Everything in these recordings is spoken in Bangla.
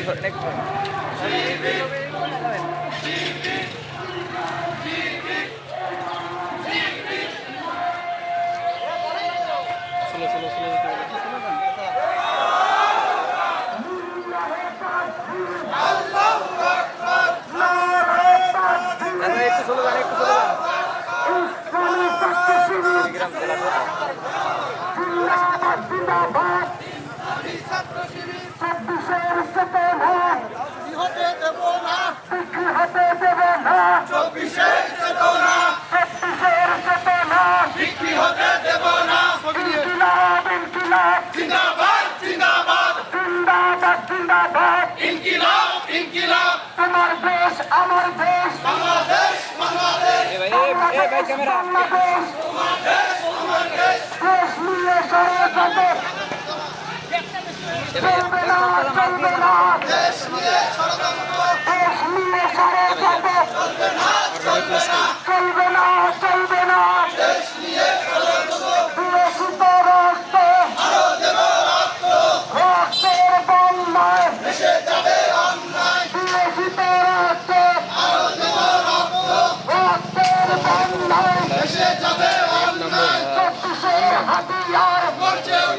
একটু দেশ নিয়ে ষড়যন্ত্র এ চলবে না চলবে না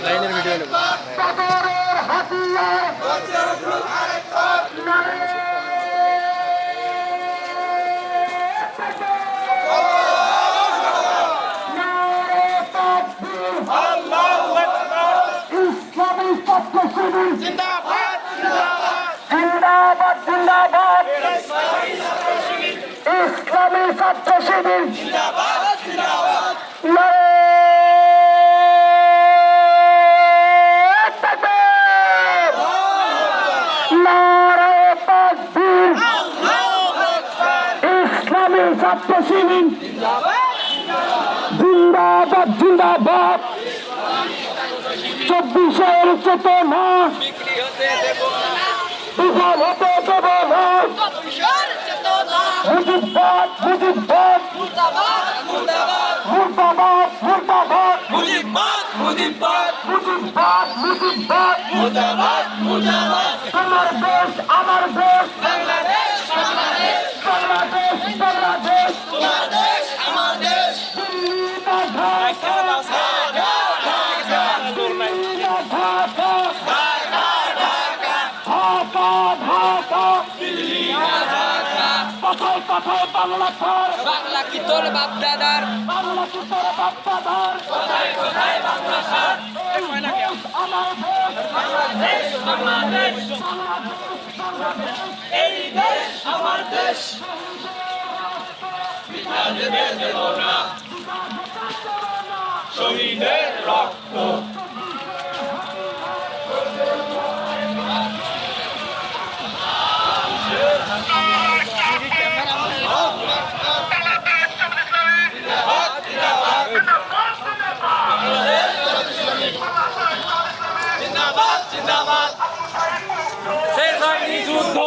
লাইনের ভিডিও নেব। সদরের হাতিয়ার ইসলামী ছাত্র শিবির। জিন্দাবাদ। জিন্দাবাদ। ছাত্র শিবির জিন্দাবাদ জিন্দাবাদ। চব্বিশের চেতনা। বিফল হতে দেব না। মুজিবাদ মুজিবাদ মুর্দাবাদ মুর্দাবাদ মুজিবাদ মুজিবাদ মুজাবাদ মুজাবাদ আমার দেশ আমার দেশ। কথায় কথায় বাংলা ছাড় বাংলা কি তোর বাপ দাদার বাংলা কি তোর বাচ্চাদার আমার দেশ বাংলাদেশ এই দেশ আমার দেশ। পিতা দেবে দেব না। শহীদের রক্ত। শেষ হয়নি যুদ্ধ।